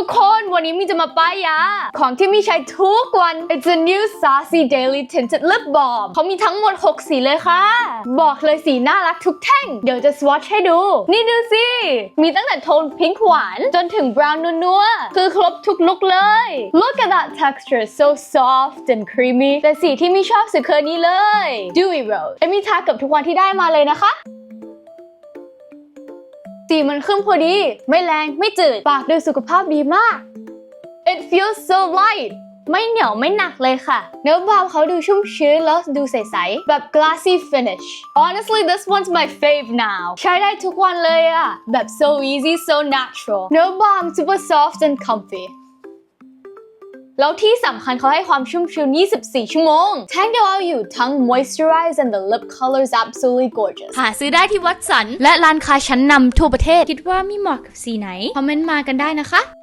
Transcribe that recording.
ทุกคนวันนี้มีจะมาป้ายยา ของที่มีใช้ทุกวัน It's a new Sassy Daily Tinted Lip Balm เขามีทั้งหมด 6 สีเลยค่ะ บอกเลยสีน่ารักทุกแท่ง เดี๋ยวจะสวอชให้ดู นี่ดูสิ มีตั้งแต่โทนพิงค์หวาน จนถึงบราวน์นัวๆ คือครบทุกลุกเลย Look at that texture so soft and creamy แต่สีที่มีชอบสุดคือนี้เลย Dewy Rose เอมมีทาเกับทุกวันที่ได้มาเลยนะคะ สีมันขึ้นพอดี ไม่แรงไม่จืด ปากดูสุขภาพดีมาก It feels so light ไม่เหนียวไม่หนักเลยค่ะ เนื้อบาล์มเขาดูชุ่มชื้นแล้วดูใสๆ แบบ glassy finish Honestly this one's my fave now ใช้ได้ทุกวันเลยอะแบบ so easy so natural เนื้อบาล์ม super soft and comfy แล้วที่สำคัญเขาให้ความชุ่มชื้น 24 ชั่วโมงแท่งเดียวเอาอยู่ทั้ง moisturize and the lip color is absolutely gorgeous หาซื้อได้ที่วัดสัน และร้านค้าชั้นนำทั่วประเทศ คิดว่ามีเหมาะกับสีไหน คอมเมนต์มากันได้นะคะ